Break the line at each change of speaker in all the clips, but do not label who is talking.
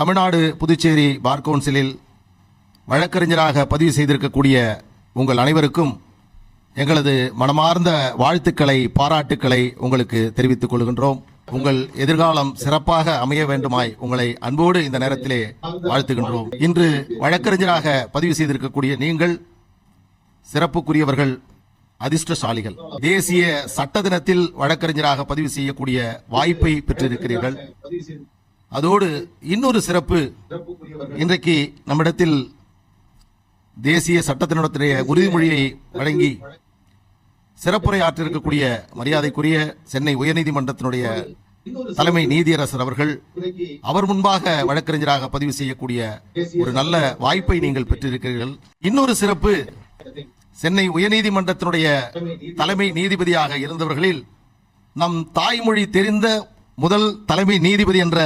தமிழ்நாடு புதுச்சேரி பார் கவுன்சிலில் வழக்கறிஞராக பதிவு செய்திருக்கக்கூடிய உங்கள் அனைவருக்கும் எங்களது மனமார்ந்த வாழ்த்துக்களை பாராட்டுக்களை உங்களுக்கு தெரிவித்துக் கொள்கின்றோம். உங்கள் எதிர்காலம் சிறப்பாக அமைய வேண்டுமாய் உங்களை அன்போடு இந்த நேரத்திலே வாழ்த்துகின்றோம். இன்று வழக்கறிஞராக பதிவு செய்திருக்கக்கூடிய நீங்கள் சிறப்புக்குரியவர்கள் அதிர்ஷ்டசாலிகள். தேசிய சட்ட தினத்தில் வழக்கறிஞராக பதிவு செய்யக்கூடிய வாய்ப்பை பெற்றிருக்கிறீர்கள். அதோடு இன்னொரு சிறப்பு இன்றைக்கு நம்மிடத்தில் தேசிய சட்டத்தினுடைய உறுதிமொழியை வழங்கி சிறப்புரை ஆற்றிருக்கக்கூடிய மரியாதைக்குரிய சென்னை உயர்நீதிமன்றத்தினுடைய தலைமை நீதியரசர் அவர்கள் அவர் முன்பாக வழக்கறிஞராக பதிவு செய்யக்கூடிய ஒரு நல்ல வாய்ப்பை நீங்கள் பெற்றிருக்கிறீர்கள். இன்னொரு சிறப்பு சென்னை உயர்நீதிமன்றத்தினுடைய தலைமை நீதிபதியாக இருந்தவர்களில் நம் தாய்மொழி தெரிந்த முதல் தலைமை நீதிபதி என்ற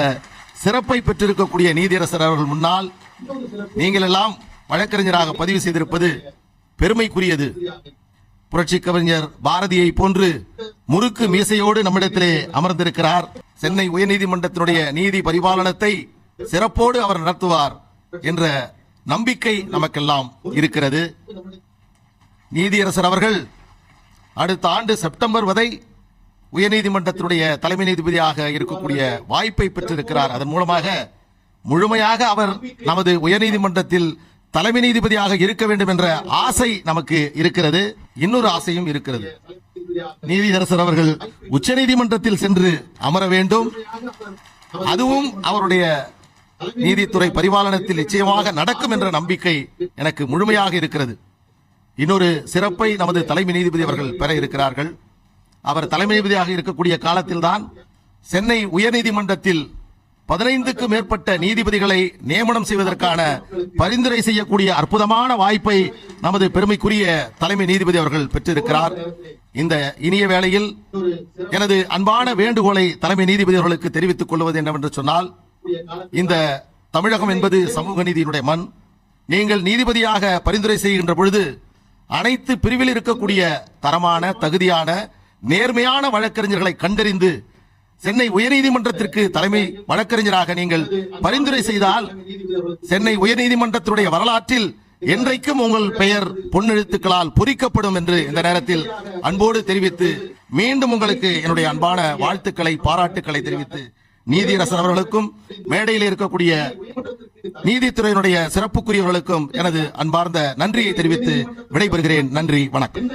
சிறப்பை பெற்றிருக்கக்கூடிய நீதியரசர் அவர்கள் முன்னால் நீங்கள் எல்லாம் வழக்கறிஞராக பதிவு செய்திருப்பது பெருமைக்குரியது. புரட்சி கவிஞர் பாரதியை போன்று முறுக்கு மீசையோடு நம்மிடத்திலே அமர்ந்திருக்கிறார். சென்னை உயர்நீதிமன்றத்தினுடைய நீதி பரிபாலனத்தை சிறப்போடு அவர் நடத்துவார் என்ற நம்பிக்கை நமக்கெல்லாம் இருக்கிறது. நீதியரசர் அவர்கள் அடுத்த ஆண்டு செப்டம்பர் வரை உயர்நீதிமன்றத்தினுடைய தலைமை நீதிபதியாக இருக்கக்கூடிய வாய்ப்பை பெற்றிருக்கிறார். அதன் மூலமாக முழுமையாக அவர் நமது உயர்நீதிமன்றத்தில் தலைமை நீதிபதியாக இருக்க வேண்டும் என்ற ஆசை நமக்கு இருக்கிறது. இன்னொரு ஆசையும் இருக்கிறது. நீதியரசர் அவர்கள் உச்ச நீதிமன்றத்தில் சென்று அமர வேண்டும். அதுவும் அவருடைய நீதித்துறை பரிபாலனத்தில் நிச்சயமாக நடக்கும் என்ற நம்பிக்கை எனக்கு முழுமையாக இருக்கிறது. இன்னொரு சிறப்பை நமது தலைமை நீதிபதி அவர்கள் பெற இருக்கிறார்கள். அவர் தலைமை நீதிபதியாக இருக்கக்கூடிய காலத்தில்தான் சென்னை உயர்நீதிமன்றத்தில் பதினைந்துக்கு மேற்பட்ட நீதிபதிகளை நியமனம் செய்வதற்கான பரிந்துரை செய்யக்கூடிய அற்புதமான வாய்ப்பை நமது பெருமைக்குரிய தலைமை நீதிபதி அவர்கள் பெற்றிருக்கிறார். இந்த இனிய வேளையில் எனது அன்பான வேண்டுகோளை தலைமை நீதிபதி அவர்களுக்கு தெரிவித்துக் கொள்வது என்னவென்று சொன்னால் இந்த தமிழகம் என்பது சமூக நீதியினுடைய மண். நீங்கள் நீதிபதியாக பரிந்துரை செய்கின்ற பொழுது அனைத்து பிரிவில் இருக்கக்கூடிய தரமான தகுதியான நேர்மையான வழக்கறிஞர்களை கண்டறிந்து சென்னை உயர்நீதிமன்றத்திற்கு தலைமை வழக்கறிஞராக நீங்கள் பரிந்துரை செய்தால் சென்னை உயர்நீதிமன்றத்துடைய வரலாற்றில் என்றைக்கும் உங்கள் பெயர் பொன்னெழுத்துக்களால் பொறிக்கப்படும் என்று இந்த நேரத்தில் அன்போடு தெரிவித்து மீண்டும் உங்களுக்கு என்னுடைய அன்பான வாழ்த்துக்களை பாராட்டுக்களை தெரிவித்து நீதியரசன் அவர்களுக்கும் மேடையில் இருக்கக்கூடிய நீதித்துறையினுடைய சிறப்புக்குரியவர்களுக்கும் எனது அன்பார்ந்த நன்றியை தெரிவித்து விடைபெறுகிறேன். நன்றி வணக்கம்.